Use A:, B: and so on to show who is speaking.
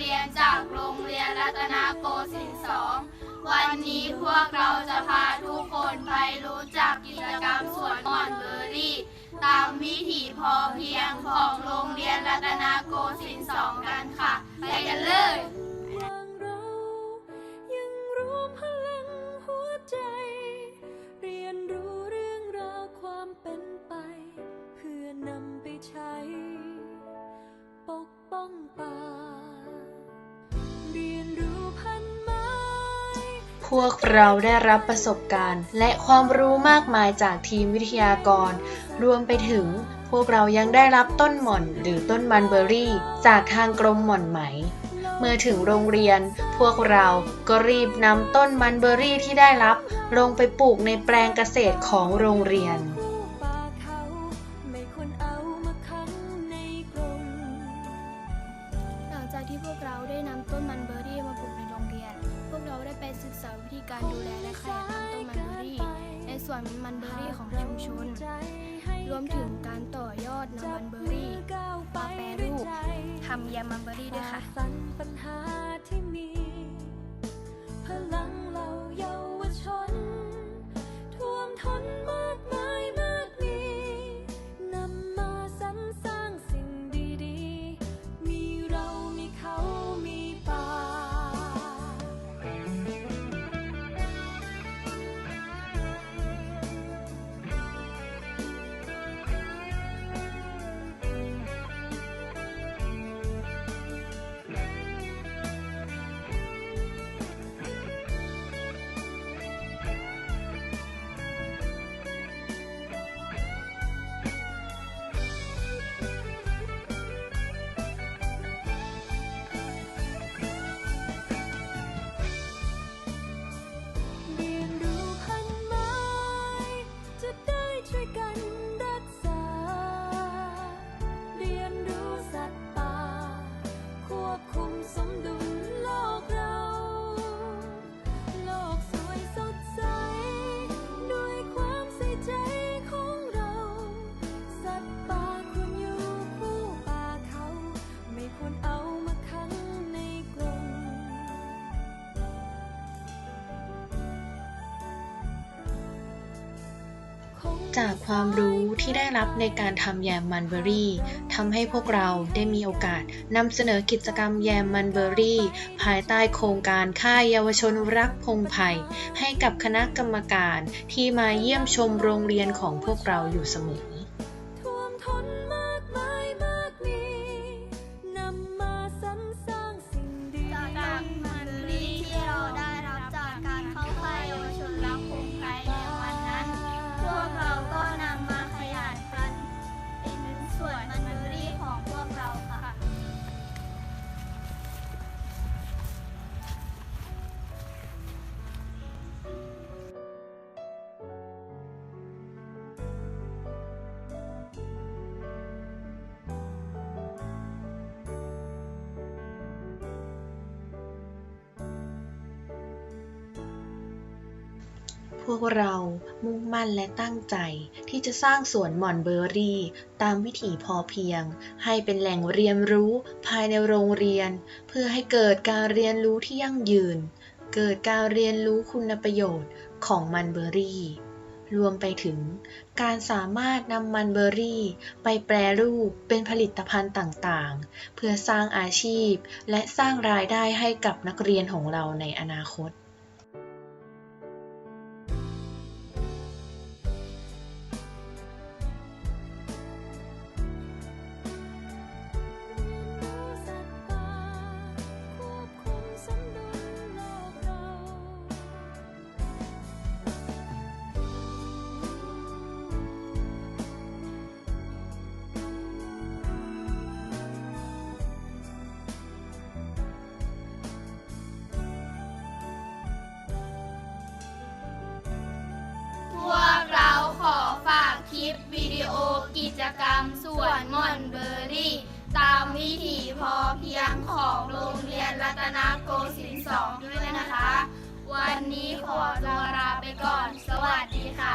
A: เรียนจากโรงเรียนรัตนโกสินทร์สองวันนี้พวกเราจะพาทุกคนไปรู้จักกิจกรรมสวนมอนเบอรี่ ตามวิถีพอเพียงของโรงเรียนรัตนโกสินทร์สองกันค่ะ ไปกันเลย
B: พวกเรา
C: ได้รับประสบการณ์ และความรู้มากมายจากทีมวิทยากร รวมไปถึงพวกเรายังได้รับต้นหม่อนหรือต้นมันเบอรี่ จากทางกรมหม่อนไหม เมื่อถึงโรงเรียน พวกเราก็รีบนำต้นมันเบอรี่ที่ได้รับ ลงไปปลูกในแปลงเกษตรของโรงเรียน
D: ธีการดูแลและขยายพันธุ์ต้นมันเบอร์รี่ ในสวนมันเบอร์รี่ของชุมชน รวมถึงการต่อยอดนำมันเบอร์รี่มาแปรรูปทำยามันเบอร์รี่ด้วยค่ะ
B: จากความรู้
C: ที่ได้รับในการทำแยมมันเบอรี่ทำให้พวกเราได้มีโอกาสนำเสนอกิจกรรมแยมมันเบอรี่ ภายใต้โครงการค่ายเยาวชนรักพงไผ่ให้กับคณะกรรมการที่มาเยี่ยมชมโรงเรียนของพวกเราอยู่เสมอ
B: วก
A: เรามุ่ง
C: มั่นและตั้งใจที่จะสร้างสวนหม่อนเบอร์รี่ ตามวิถีพอเพียง ให้เป็นแหล่งเรียนรู้ภายในโรงเรียน เพื่อให้เกิดการเรียนรู้ที่ยั่งยืน เกิดการเรียนรู้คุณประโยชน์ของมันเบอร์รี่ รวมไปถึง การสามารถนำมันเบอร์รี่ ไปแปรรูปเป็นผลิตภัณฑ์ต่างๆ เพื่อสร้างอาชีพ และสร้างรายได้ให้กับนักเรียนของเราในอนาคตี
B: โอ
A: กิจกรรมส่วนมอนเบอร์รี่ ตามวิธีพอเพียงของโรงเรียนรัตนโกสินทร์สองด้วยนะคะ วันนี้ขอตัวลาไปก่อน สวัสดีค่ะ